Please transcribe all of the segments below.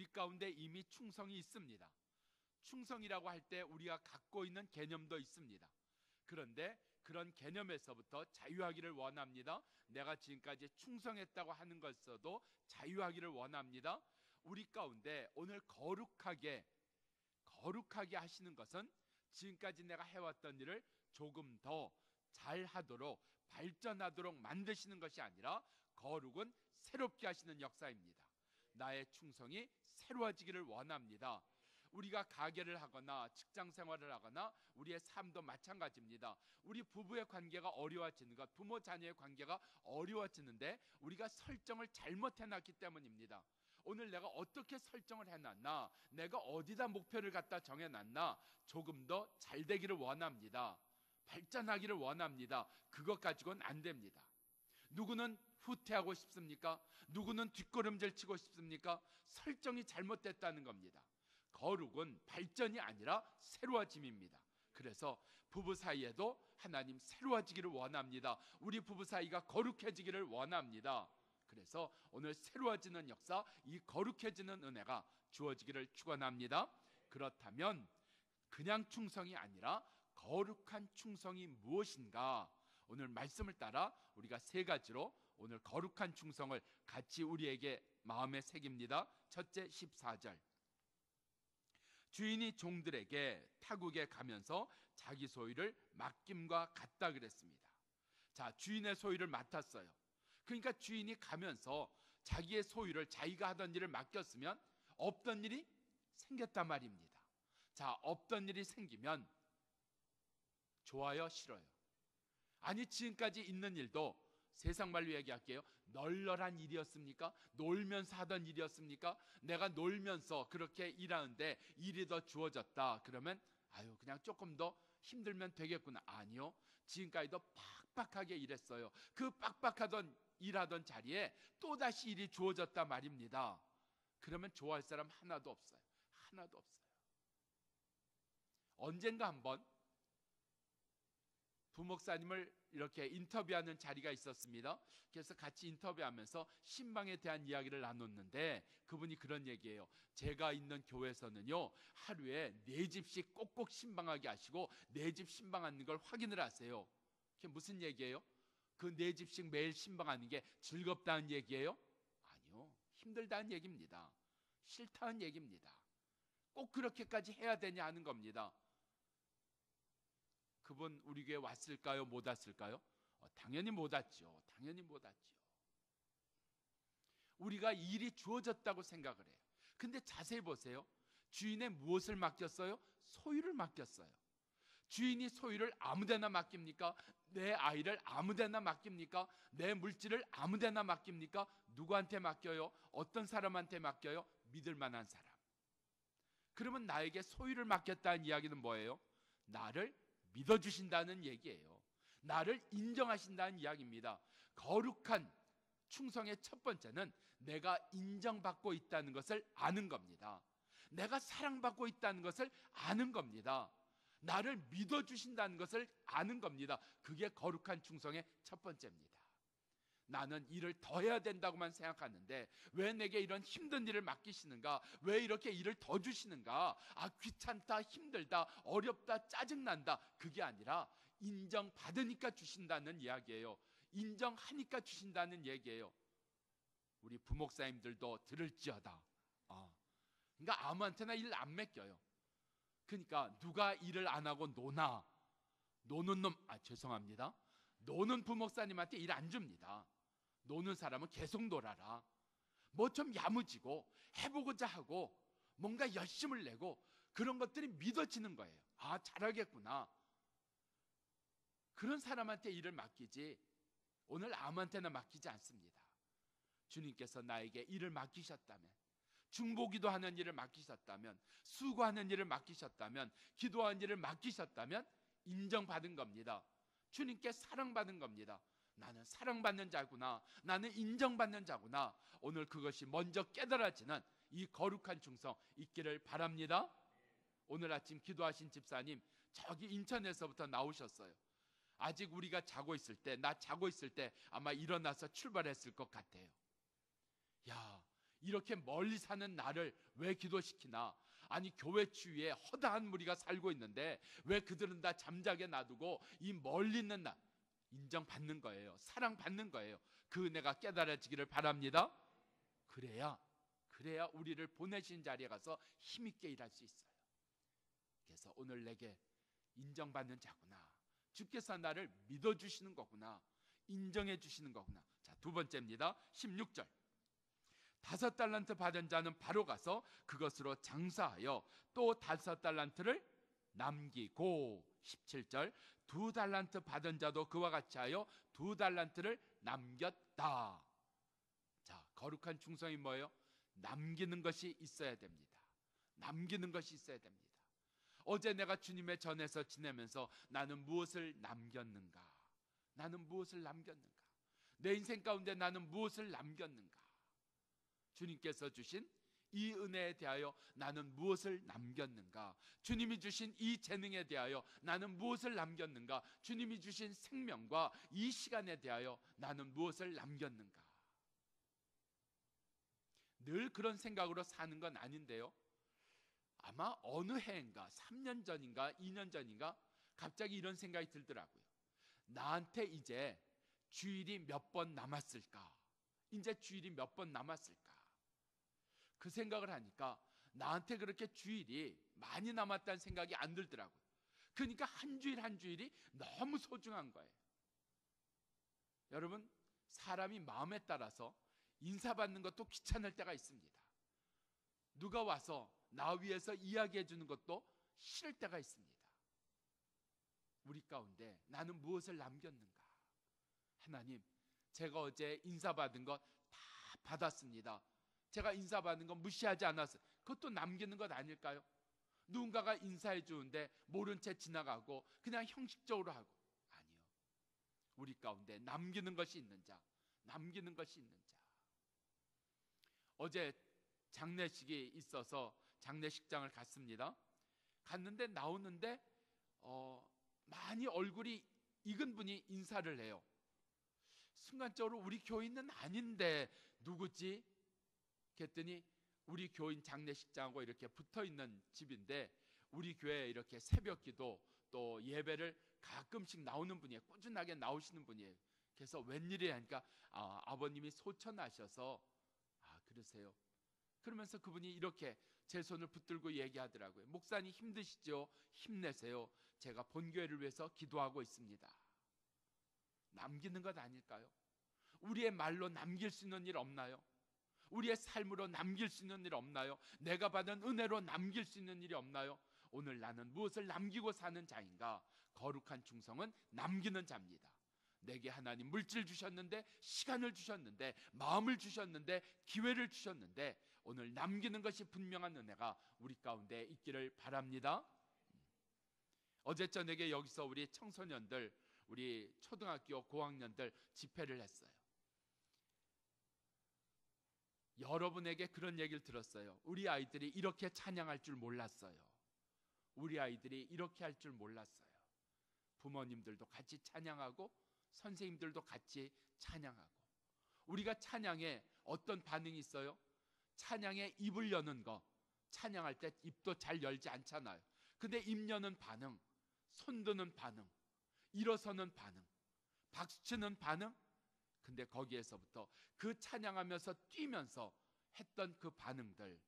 우리 가운데 이미 충성이 있습니다. 충성이라고 할 때 우리가 갖고 있는 개념도 있습니다. 그런데 그런 개념에서부터 자유하기를 원합니다. 내가 지금까지 충성했다고 하는 것에서도 자유하기를 원합니다. 우리 가운데 오늘 거룩하게 거룩하게 하시는 것은 지금까지 내가 해왔던 일을 조금 더 잘하도록 발전하도록 만드시는 것이 아니라 거룩은 새롭게 하시는 역사입니다. 나의 충성이 새로워지기를 원합니다. 우리가 가게를 하거나 직장 생활을 하거나 우리의 삶도 마찬가지입니다. 우리 부부의 관계가 어려워지는 것, 부모 자녀의 관계가 어려워지는데 우리가 설정을 잘못해 놨기 때문입니다. 오늘 내가 어떻게 설정을 해놨나, 내가 어디다 목표를 갖다 정해놨나, 조금 더 잘 되기를 원합니다. 발전하기를 원합니다. 그것 가지고는 안 됩니다. 누구는 후퇴하고 싶습니까? 누구는 뒷걸음질 치고 싶습니까? 설정이 잘못됐다는 겁니다. 거룩은 발전이 아니라 새로워짐입니다. 그래서 부부 사이에도 하나님 새로워지기를 원합니다. 우리 부부 사이가 거룩해지기를 원합니다. 그래서 오늘 새로워지는 역사, 이 거룩해지는 은혜가 주어지기를 축원합니다. 그렇다면 그냥 충성이 아니라 거룩한 충성이 무엇인가? 오늘 말씀을 따라 우리가 세 가지로 오늘 거룩한 충성을 같이 우리에게 마음에 새깁니다. 첫째 14절. 주인이 종들에게 타국에 가면서 자기 소유를 맡김과 같다 그랬습니다. 자, 주인의 소유를 맡았어요. 그러니까 주인이 가면서 자기의 소유를 자기가 하던 일을 맡겼으면 없던 일이 생겼단 말입니다. 자, 없던 일이 생기면 좋아요, 싫어요? 아니, 지금까지 있는 일도 세상 말로 얘기할게요. 널널한 일이었습니까? 놀면서 하던 일이었습니까? 내가 놀면서 그렇게 일하는데 일이 더 주어졌다. 그러면 아유, 그냥 조금 더 힘들면 되겠구나. 아니요. 지금까지도 빡빡하게 일했어요. 그 빡빡하던 일하던 자리에 또다시 일이 주어졌다 말입니다. 그러면 좋아할 사람 하나도 없어요. 하나도 없어요. 언젠가 한번 부목사님을 이렇게 인터뷰하는 자리가 있었습니다. 그래서 같이 인터뷰하면서 신방에 대한 이야기를 나눴는데 그분이 그런 얘기예요. 제가 있는 교회에서는요 하루에 네 집씩 꼭꼭 신방하게 하시고 네 집 신방하는 걸 확인을 하세요. 그게 무슨 얘기예요? 그 네 집씩 매일 신방하는 게 즐겁다는 얘기예요? 아니요. 힘들다는 얘기입니다. 싫다는 얘기입니다. 꼭 그렇게까지 해야 되냐 하는 겁니다. 그분 우리 교회 왔을까요? 못 왔을까요? 어, 당연히 못 왔죠. 당연히 못 왔죠. 우리가 일이 주어졌다고 생각을 해요. 근데 자세히 보세요. 주인의 무엇을 맡겼어요? 소유를 맡겼어요. 주인이 소유를 아무데나 맡깁니까? 내 아이를 아무데나 맡깁니까? 내 물질을 아무데나 맡깁니까? 누구한테 맡겨요? 어떤 사람한테 맡겨요? 믿을 만한 사람. 그러면 나에게 소유를 맡겼다는 이야기는 뭐예요? 나를 믿어주신다는 얘기예요. 나를 인정하신다는 이야기입니다. 거룩한 충성의 첫 번째는 내가 인정받고 있다는 것을 아는 겁니다. 내가 사랑받고 있다는 것을 아는 겁니다. 나를 믿어주신다는 것을 아는 겁니다. 그게 거룩한 충성의 첫 번째입니다. 나는 일을 더 해야 된다고만 생각하는데 왜 내게 이런 힘든 일을 맡기시는가? 왜 이렇게 일을 더 주시는가? 아, 귀찮다, 힘들다, 어렵다, 짜증난다. 그게 아니라 인정받으니까 주신다는 이야기예요. 인정하니까 주신다는 얘기예요. 우리 부목사님들도 들을지어다. 아, 그러니까 아무한테나 일 안 맡겨요. 그러니까 누가 일을 안 하고 노나 노는 놈, 아 죄송합니다. 노는 부목사님한테 일 안 줍니다. 노는 사람은 계속 놀아라. 뭐 좀 야무지고 해보고자 하고 뭔가 열심을 내고 그런 것들이 믿어지는 거예요. 아 잘하겠구나. 그런 사람한테 일을 맡기지 오늘 아무한테나 맡기지 않습니다. 주님께서 나에게 일을 맡기셨다면 중보기도 하는 일을 맡기셨다면, 수고하는 일을 맡기셨다면, 기도하는 일을 맡기셨다면 인정받은 겁니다. 주님께 사랑받은 겁니다. 나는 사랑받는 자구나. 나는 인정받는 자구나. 오늘 그것이 먼저 깨달아지는 이 거룩한 충성 있기를 바랍니다. 오늘 아침 기도하신 집사님, 저기 인천에서부터 나오셨어요. 아직 우리가 자고 있을 때, 나 자고 있을 때 아마 일어나서 출발했을 것 같아요. 야, 이렇게 멀리 사는 나를 왜 기도시키나? 아니 교회 주위에 허다한 무리가 살고 있는데 왜 그들은 다 잠자게 놔두고 이 멀리 있는 나 인정받는 거예요. 사랑받는 거예요. 그 은혜가 깨달아지기를 바랍니다. 그래야 그래야 우리를 보내신 자리에 가서 힘있게 일할 수 있어요. 그래서 오늘 내게 인정받는 자구나. 주께서 나를 믿어 주시는 거구나. 인정해 주시는 거구나. 자, 두 번째입니다. 16절. 다섯 달란트 받은 자는 바로 가서 그것으로 장사하여 또 다섯 달란트를 남기고 17절 두 달란트 받은 자도 그와 같이 하여 두 달란트를 남겼다. 자, 거룩한 충성이 뭐예요? 남기는 것이 있어야 됩니다. 남기는 것이 있어야 됩니다. 어제 내가 주님의 전에서 지내면서 나는 무엇을 남겼는가? 나는 무엇을 남겼는가? 내 인생 가운데 나는 무엇을 남겼는가? 주님께서 주신 이 은혜에 대하여 나는 무엇을 남겼는가? 주님이 주신 이 재능에 대하여 나는 무엇을 남겼는가? 주님이 주신 생명과 이 시간에 대하여 나는 무엇을 남겼는가? 늘 그런 생각으로 사는 건 아닌데요. 아마 어느 해인가, 3년 전인가, 2년 전인가, 갑자기 이런 생각이 들더라고요. 나한테 이제 주일이 몇 번 남았을까? 이제 주일이 몇 번 남았을까? 그 생각을 하니까 나한테 그렇게 주일이 많이 남았다는 생각이 안 들더라고요. 그러니까 한 주일 한 주일이 너무 소중한 거예요. 여러분, 사람이 마음에 따라서 인사받는 것도 귀찮을 때가 있습니다. 누가 와서 나 위해서 이야기해 주는 것도 싫을 때가 있습니다. 우리 가운데 나는 무엇을 남겼는가? 하나님, 제가 어제 인사받은 것 다 받았습니다. 제가 인사받는 건 무시하지 않았어요. 그것도 남기는 것 아닐까요? 누군가가 인사해 주는데 모른 채 지나가고 그냥 형식적으로 하고 아니요. 우리 가운데 남기는 것이 있는 자, 남기는 것이 있는 자. 어제 장례식이 있어서 장례식장을 갔습니다. 갔는데 나오는데 어, 많이 얼굴이 익은 분이 인사를 해요. 순간적으로 우리 교인은 아닌데 누구지? 그랬더니 우리 교인 장례식장하고 이렇게 붙어 있는 집인데 우리 교회에 이렇게 새벽 기도 또 예배를 가끔씩 나오는 분이에요. 꾸준하게 나오시는 분이에요. 그래서 웬일이야 하니까 아, 아버님이 소천하셔서 아 그러세요. 그러면서 그분이 이렇게 제 손을 붙들고 얘기하더라고요. 목사님 힘드시죠? 힘내세요. 제가 본교회를 위해서 기도하고 있습니다. 남기는 것 아닐까요? 우리의 말로 남길 수 있는 일 없나요? 우리의 삶으로 남길 수 있는 일 없나요? 내가 받은 은혜로 남길 수 있는 일이 없나요? 오늘 나는 무엇을 남기고 사는 자인가? 거룩한 충성은 남기는 자입니다. 내게 하나님 물질 주셨는데 시간을 주셨는데 마음을 주셨는데 기회를 주셨는데 오늘 남기는 것이 분명한 은혜가 우리 가운데 있기를 바랍니다. 어제 저녁에 여기서 우리 청소년들 우리 초등학교 고학년들 집회를 했어요. 여러분에게 그런 얘기를 들었어요. 우리 아이들이 이렇게 찬양할 줄 몰랐어요. 우리 아이들이 이렇게 할 줄 몰랐어요. 부모님들도 같이 찬양하고 선생님들도 같이 찬양하고 우리가 찬양에 어떤 반응이 있어요? 찬양에 입을 여는 거 찬양할 때 입도 잘 열지 않잖아요. 근데 입 여는 반응, 손 드는 반응, 일어서는 반응, 박수 치는 반응. 근데 거기에서부터 그 찬양하면서 뛰면서 했던 그 반응들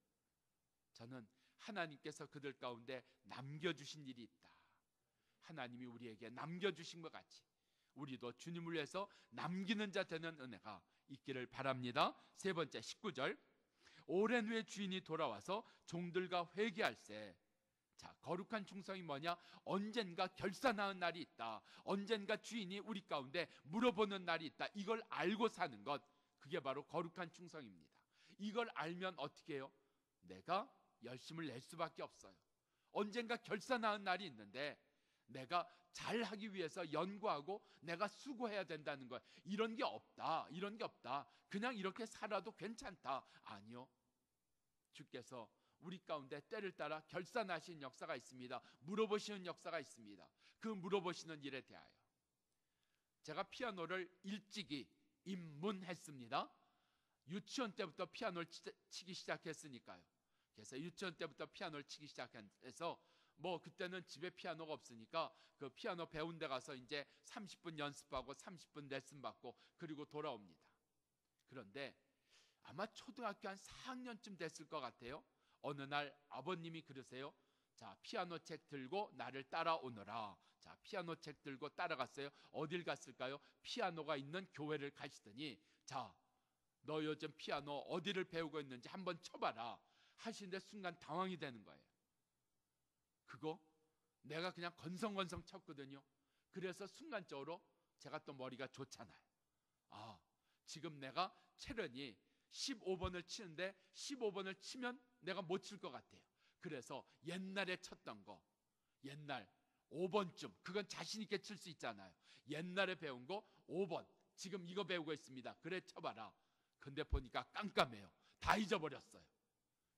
저는 하나님께서 그들 가운데 남겨주신 일이 있다. 하나님이 우리에게 남겨주신 것 같이 우리도 주님을 위해서 남기는 자 되는 은혜가 있기를 바랍니다. 세 번째 19절 오랜 후에 주인이 돌아와서 종들과 회개할세 자, 거룩한 충성이 뭐냐? 언젠가 결산하는 날이 있다. 언젠가 주인이 우리 가운데 물어보는 날이 있다. 이걸 알고 사는 것, 그게 바로 거룩한 충성입니다. 이걸 알면 어떻게 해요? 내가 열심을 낼 수밖에 없어요. 언젠가 결산하는 날이 있는데 내가 잘하기 위해서 연구하고 내가 수고해야 된다는 거 이런 게 없다. 이런 게 없다. 그냥 이렇게 살아도 괜찮다. 아니요. 주께서 우리 가운데 때를 따라 결산하신 역사가 있습니다. 물어보시는 역사가 있습니다. 그 물어보시는 일에 대하여 제가 피아노를 일찍이 입문했습니다. 유치원 때부터 피아노를 치, 기 시작했으니까요. 그래서 유치원 때부터 피아노를 치기 시작해서 뭐 그때는 집에 피아노가 없으니까 그 피아노 배운 데 가서 이제 30분 연습하고 30분 레슨 받고 그리고 돌아옵니다. 그런데 아마 초등학교 한 4학년쯤 됐을 것 같아요. 어느 날 아버님이 그러세요. 자, 피아노 책 들고 나를 따라오너라. 자, 피아노 책 들고 따라갔어요. 어딜 갔을까요? 피아노가 있는 교회를 가시더니 자, 너 요즘 피아노 어디를 배우고 있는지 한번 쳐봐라. 하시는데 순간 당황이 되는 거예요. 그거 내가 그냥 건성건성 쳤거든요. 그래서 순간적으로 제가 또 머리가 좋잖아요. 아, 지금 내가 체련이 15번을 치는데 15번을 치면 내가 못 칠 것 같아요. 그래서 옛날에 쳤던 거, 옛날 5번쯤, 그건 자신있게 칠 수 있잖아요. 옛날에 배운 거 5번, 지금 이거 배우고 있습니다. 그래, 쳐봐라. 근데 보니까 깜깜해요. 다 잊어버렸어요.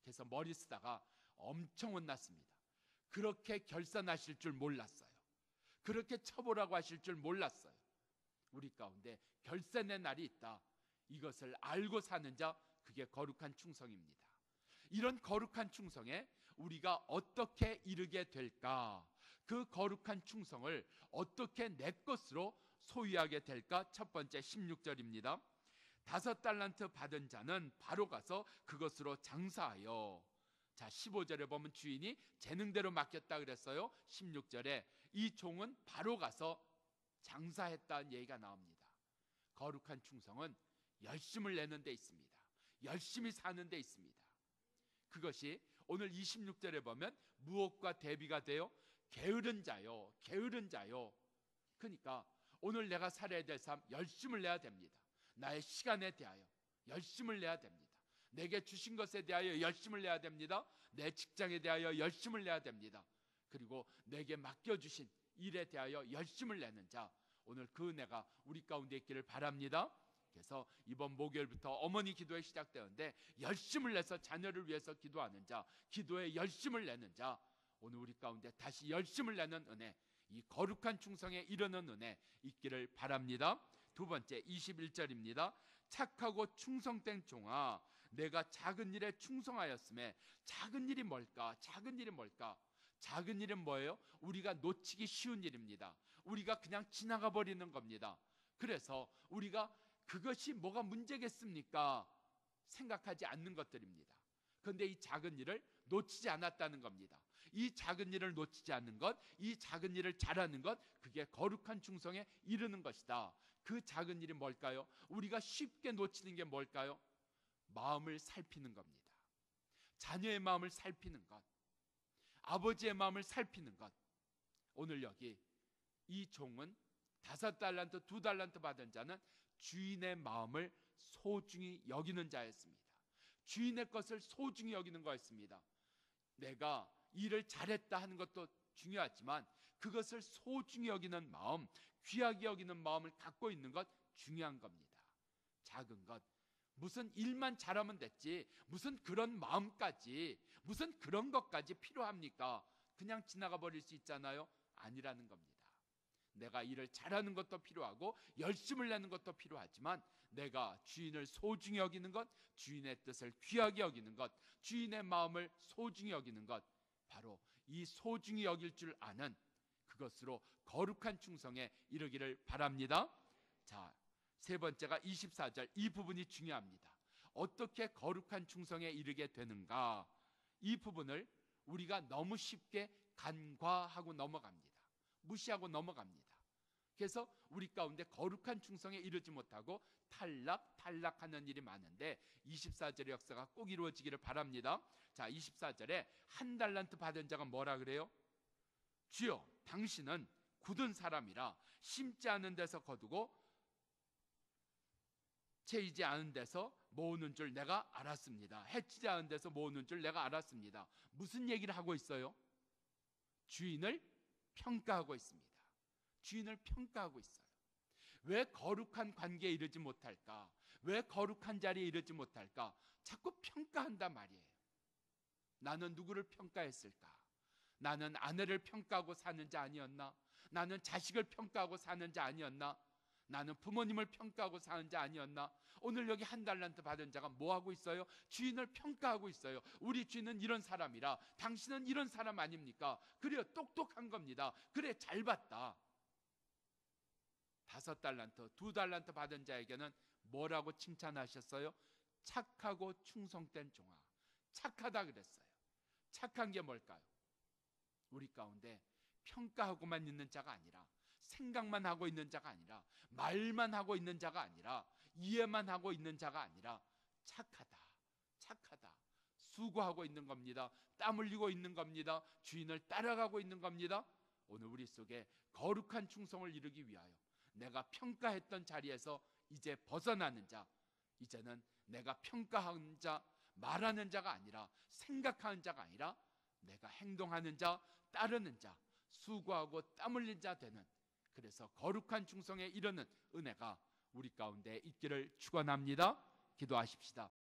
그래서 머리 쓰다가 엄청 혼났습니다. 그렇게 결산하실 줄 몰랐어요. 그렇게 쳐보라고 하실 줄 몰랐어요. 우리 가운데 결산의 날이 있다. 이것을 알고 사는 자, 그게 거룩한 충성입니다. 이런 거룩한 충성에 우리가 어떻게 이르게 될까? 그 거룩한 충성을 어떻게 내 것으로 소유하게 될까? 첫 번째 16절입니다. 다섯 달란트 받은 자는 바로 가서 그것으로 장사하여 자 15절에 보면 주인이 재능대로 맡겼다 그랬어요 16절에 이 종은 바로 가서 장사했다는 얘기가 나옵니다 거룩한 충성은 열심을 내는 데 있습니다 열심히 사는 데 있습니다 그것이 오늘 26절에 보면 무엇과 대비가 되어 게으른 자요 게으른 자요 그러니까 오늘 내가 살아야 될 삶 열심을 내야 됩니다 나의 시간에 대하여 열심을 내야 됩니다. 내게 주신 것에 대하여 열심을 내야 됩니다. 내 직장에 대하여 열심을 내야 됩니다. 그리고 내게 맡겨주신 일에 대하여 열심을 내는 자, 오늘 그 은혜가 우리 가운데 있기를 바랍니다. 그래서 이번 목요일부터 어머니 기도에 시작되는데 열심을 내서 자녀를 위해서 기도하는 자, 기도에 열심을 내는 자, 오늘 우리 가운데 다시 열심을 내는 은혜, 이 거룩한 충성에 이르는 은혜 있기를 바랍니다. 두 번째 21절입니다. 착하고 충성된 종아 내가 작은 일에 충성하였음에 작은 일이 뭘까? 작은 일이 뭘까? 작은 일은 뭐예요? 우리가 놓치기 쉬운 일입니다. 우리가 그냥 지나가 버리는 겁니다. 그래서 우리가 그것이 뭐가 문제겠습니까? 생각하지 않는 것들입니다. 그런데 이 작은 일을 놓치지 않았다는 겁니다. 이 작은 일을 놓치지 않는 것, 이 작은 일을 잘하는 것, 그게 거룩한 충성에 이르는 것이다. 그 작은 일이 뭘까요? 우리가 쉽게 놓치는 게 뭘까요? 마음을 살피는 겁니다. 자녀의 마음을 살피는 것, 아버지의 마음을 살피는 것. 오늘 여기 이 종은 다섯 달란트, 두 달란트 받은 자는 주인의 마음을 소중히 여기는 자였습니다. 주인의 것을 소중히 여기는 거였습니다. 내가 일을 잘했다 하는 것도 중요하지만 그것을 소중히 여기는 마음, 귀하게 여기는 마음을 갖고 있는 것 중요한 겁니다. 작은 것. 무슨 일만 잘하면 됐지. 무슨 그런 마음까지, 무슨 그런 것까지 필요합니까? 그냥 지나가 버릴 수 있잖아요. 아니라는 겁니다. 내가 일을 잘하는 것도 필요하고 열심을 내는 것도 필요하지만 내가 주인을 소중히 여기는 것, 주인의 뜻을 귀하게 여기는 것, 주인의 마음을 소중히 여기는 것, 바로 이 소중히 여길 줄 아는 그것으로 거룩한 충성에 이르기를 바랍니다. 자, 세 번째가 24절 이 부분이 중요합니다. 어떻게 거룩한 충성에 이르게 되는가? 이 부분을 우리가 너무 쉽게 간과하고 넘어갑니다. 무시하고 넘어갑니다. 그래서 우리 가운데 거룩한 충성에 이르지 못하고 탈락, 탈락하는 일이 많은데 24절의 역사가 꼭 이루어지기를 바랍니다. 자, 24절에 한 달란트 받은 자가 뭐라 그래요? 주여, 당신은 굳은 사람이라 심지 않은 데서 거두고 채이지 않은 데서 모으는 줄 내가 알았습니다. 해치지 않은 데서 모으는 줄 내가 알았습니다. 무슨 얘기를 하고 있어요? 주인을 평가하고 있습니다. 주인을 평가하고 있어요. 왜 거룩한 관계에 이르지 못할까? 왜 거룩한 자리에 이르지 못할까? 자꾸 평가한단 말이에요. 나는 누구를 평가했을까? 나는 아내를 평가하고 사는 자 아니었나? 나는 자식을 평가하고 사는 자 아니었나? 나는 부모님을 평가하고 사는 자 아니었나? 오늘 여기 한 달란트 받은 자가 뭐 하고 있어요? 주인을 평가하고 있어요. 우리 주인은 이런 사람이라 당신은 이런 사람 아닙니까? 그래요. 똑똑한 겁니다. 그래 잘 봤다. 다섯 달란트, 두 달란트 받은 자에게는 뭐라고 칭찬하셨어요? 착하고 충성된 종아. 착하다 그랬어요. 착한 게 뭘까요? 우리 가운데 평가하고만 있는 자가 아니라 생각만 하고 있는 자가 아니라 말만 하고 있는 자가 아니라 이해만 하고 있는 자가 아니라 착하다. 착하다. 수고하고 있는 겁니다. 땀 흘리고 있는 겁니다. 주인을 따라가고 있는 겁니다. 오늘 우리 속에 거룩한 충성을 이루기 위하여 내가 평가했던 자리에서 이제 벗어나는 자, 이제는 내가 평가하는 자, 말하는 자가 아니라 생각하는 자가 아니라 내가 행동하는 자, 따르는 자, 수고하고 땀 흘린 자 되는 그래서 거룩한 충성에 이르는 은혜가 우리 가운데 있기를 축원합니다. 기도하십시다.